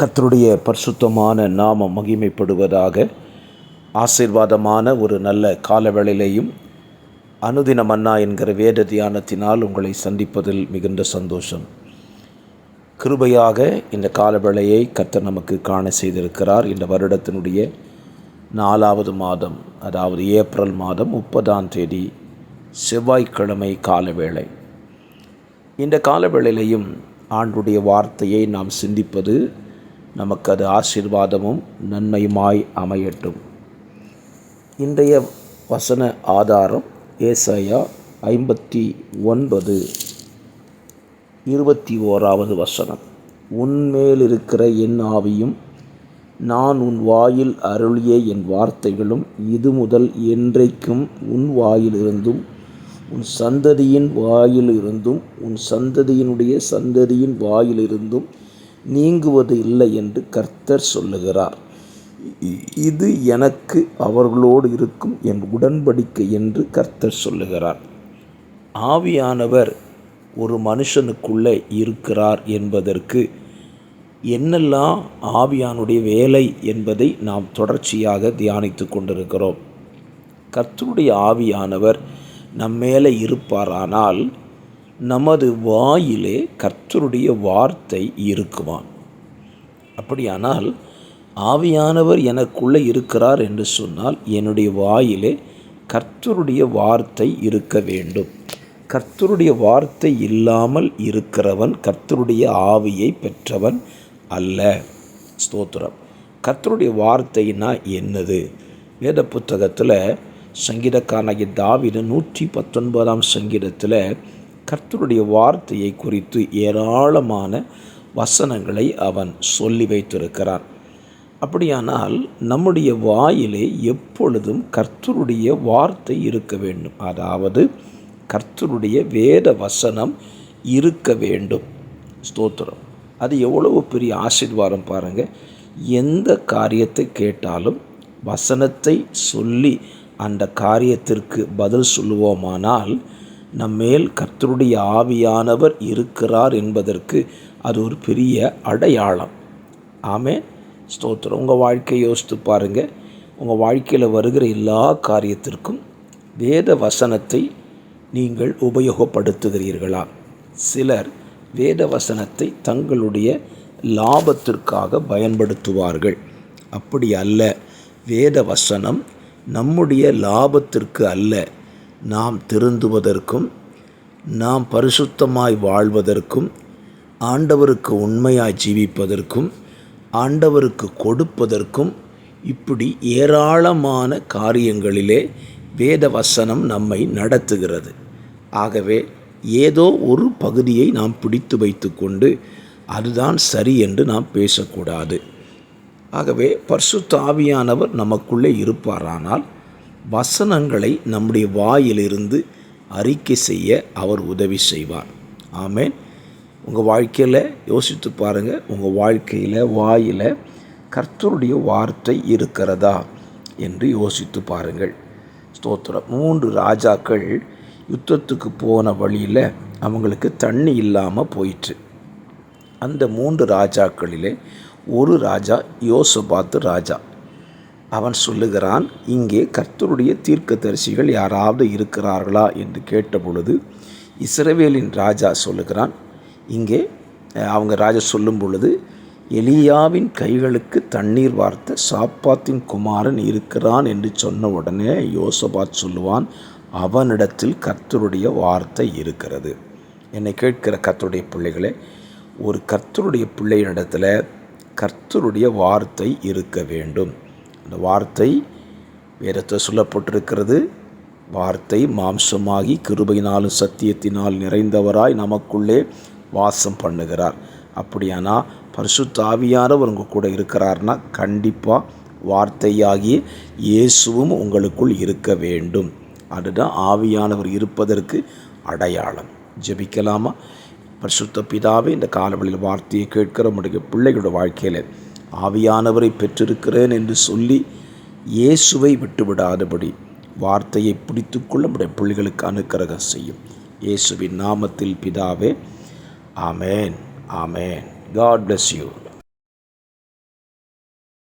கர்த்தருடைய பரிசுத்தமான நாமம் மகிமைப்படுவதாக ஆசீர்வாதமான ஒரு நல்ல காலவேளையிலேயும் அனுதின மன்னா என்கிற வேத தியானத்தினால் உங்களை சந்திப்பதில் மிகுந்த சந்தோஷம். கிருபையாக இந்த காலவேளையை கர்த்தர் நமக்கு காண செய்திருக்கிறார். இந்த வருடத்தினுடைய நாலாவது மாதம் அதாவது ஏப்ரல் மாதம் முப்பதாம் தேதி செவ்வாய்க்கிழமை காலவேளை. இந்த காலவேளையிலையும் ஆண்டுடைய வார்த்தையை நாம் சிந்திப்பது நமக்கு அது ஆசீர்வாதமும் நன்மையுமாய் அமையட்டும். இன்றைய வசன ஆதாரம் ஏசாயா ஐம்பத்தி ஒன்பது இருபத்தி ஓராவது வசனம். உன்மேல் இருக்கிற என் ஆவியும் நான் உன் வாயில் அருளிய என் வார்த்தைகளும் இது முதல் என்றைக்கும் உன் வாயிலிருந்தும் உன் சந்ததியின் வாயிலிருந்தும் உன் சந்ததியினுடைய சந்ததியின் வாயிலிருந்தும் நீங்குவது இல்லை என்று கர்த்தர் சொல்லுகிறார். இது எனக்கு அவர்களோடு இருக்கும் என் உடன்படிக்கை என்று கர்த்தர் சொல்லுகிறார். ஆவியானவர் ஒரு மனுஷனுக்குள்ளே இருக்கிறார் என்பதற்கு என்னெல்லாம் ஆவியானுடைய வேலை என்பதை நாம் தொடர்ச்சியாக தியானித்து கொண்டிருக்கிறோம். கர்த்தருடைய ஆவியானவர் நம்மேலே இருப்பாரானால் நமது வாயிலே கர்த்தருடைய வார்த்தை இருக்குமாம். அப்படியானால் ஆவியானவர் எனக்குள்ளே இருக்கிறார் என்று சொன்னால் என்னுடைய வாயிலே கர்த்தருடைய வார்த்தை இருக்க வேண்டும். கர்த்தருடைய வார்த்தை இல்லாமல் இருக்கிறவன் கர்த்தருடைய ஆவியை பெற்றவன் அல்ல. ஸ்தோத்திரம். கர்த்தருடைய வார்த்தைனா என்னது? வேத புத்தகத்தில் சங்கீதக்காரனாகிய தாவித நூற்றி பத்தொன்பதாம் சங்கீதத்தில் கர்த்தருடைய வார்த்தையை குறித்து ஏராளமான வசனங்களை அவன் சொல்லி வைத்திருக்கிறான். அப்படியானால் நம்முடைய வாயிலே எப்பொழுதும் கர்த்தருடைய வார்த்தை இருக்க வேண்டும். அதாவது கர்த்தருடைய வேத வசனம் இருக்க வேண்டும். ஸ்தோத்திரம். அது எவ்வளவு பெரிய ஆசீர்வாதம் பாருங்கள் எந்த காரியத்தை கேட்டாலும் வசனத்தை சொல்லி அந்த காரியத்திற்கு பதில் சொல்லுவோமானால் நம்மேல் கர்த்தருடைய ஆவியானவர் இருக்கிறார் என்பதற்கு அது ஒரு பெரிய அடையாளம். ஆமே ஸ்தோத்திரம். உங்கள் வாழ்க்கையை யோசித்து பாருங்கள் உங்கள் வாழ்க்கையில் வருகிற எல்லா காரியத்திற்கும் வேத வசனத்தை நீங்கள் உபயோகப்படுத்துகிறீர்களா? சிலர் வேத வசனத்தை தங்களுடைய லாபத்திற்காக பயன்படுத்துவார்கள். அப்படி அல்ல. வேத வசனம் நம்முடைய லாபத்திற்கு அல்ல. நாம் திருந்துவதற்கும் நாம் பரிசுத்தமாய் வாழ்வதற்கும் ஆண்டவருக்கு உண்மையாய் ஜீவிப்பதற்கும் ஆண்டவருக்கு கொடுப்பதற்கும் இப்படி ஏராளமான காரியங்களிலே வேத வசனம் நம்மை நடத்துகிறது. ஆகவே ஏதோ ஒரு பகுதியை நாம் பிடித்து வைத்துக்கொண்டு அதுதான் சரி என்று நாம் பேசக்கூடாது. ஆகவே பரிசுத்த ஆவியானவர் நமக்குள்ளே இருப்பாரானால் வசனங்களை நம்முடைய வாயிலிருந்து அறிக்கை செய்ய அவர் உதவி செய்வார். ஆமேன். உங்கள் வாழ்க்கையில் யோசித்து பாருங்கள் உங்கள் வாழ்க்கையில் வாயில் கர்த்தருடைய வார்த்தை இருக்கிறதா என்று யோசித்து பாருங்கள். ஸ்தோத்திரம். மூன்று ராஜாக்கள் யுத்தத்துக்கு போன வழியில் அவங்களுக்கு தண்ணி இல்லாமல் போயிற்று. அந்த மூன்று ராஜாக்களிலே ஒரு ராஜா யோசபாத்து ராஜா. அவன் சொல்லுகிறான் இங்கே கர்த்தருடைய தீர்க்கதரிசிகள் யாராவது இருக்கிறார்களா? என்று கேட்டபொழுது இஸ்ரவேலின் ராஜா சொல்லுகிறான் இங்கே அவங்க ராஜா சொல்லும் பொழுது எலியாவின் கைகளுக்கு தண்ணீர் வார்த்த சாப்பாத்தின் குமாரன் இருக்கிறான் என்று சொன்ன உடனே யோசபாத் சொல்லுவான் அவனிடத்தில் கர்த்தருடைய வார்த்தை இருக்கிறது. என்னை கேட்கிற கர்த்தருடைய பிள்ளைகளே ஒரு கர்த்தருடைய பிள்ளையினிடத்தில் கர்த்தருடைய வார்த்தை இருக்க வேண்டும். அந்த வார்த்தை வேதத்தில் சொல்லப்பட்டிருக்கிறது. வார்த்தை மாம்சமாகி கிருபையினாலும் சத்தியத்தினால் நிறைந்தவராய் நமக்குள்ளே வாசம் பண்ணுகிறார். அப்படியானா பரிசு ஆவியானவர் உங்கள் கூட இருக்கிறார்னா கண்டிப்பாக வார்த்தையாகிய இயேசுவும் உங்களுக்குள் இருக்க வேண்டும். அதுதான் ஆவியானவர் இருப்பதற்கு அடையாளம். ஜெபிக்கலாமா? பரிசுத்த பிதாவே இந்த காலவழியில் வார்த்தையை கேட்கிற உடைய பிள்ளைகளோட வாழ்க்கையில் ஆவியானவரை பெற்றிருக்கிறேன் என்று சொல்லி இயேசுவை விட்டுவிடாதபடி வார்த்தையை பிடித்துக்கொள்ள நம்முடைய பிள்ளைகளுக்கு அனுக்கிரகம் செய்யும். இயேசுவின் நாமத்தில் பிதாவே ஆமேன் ஆமேன். God bless you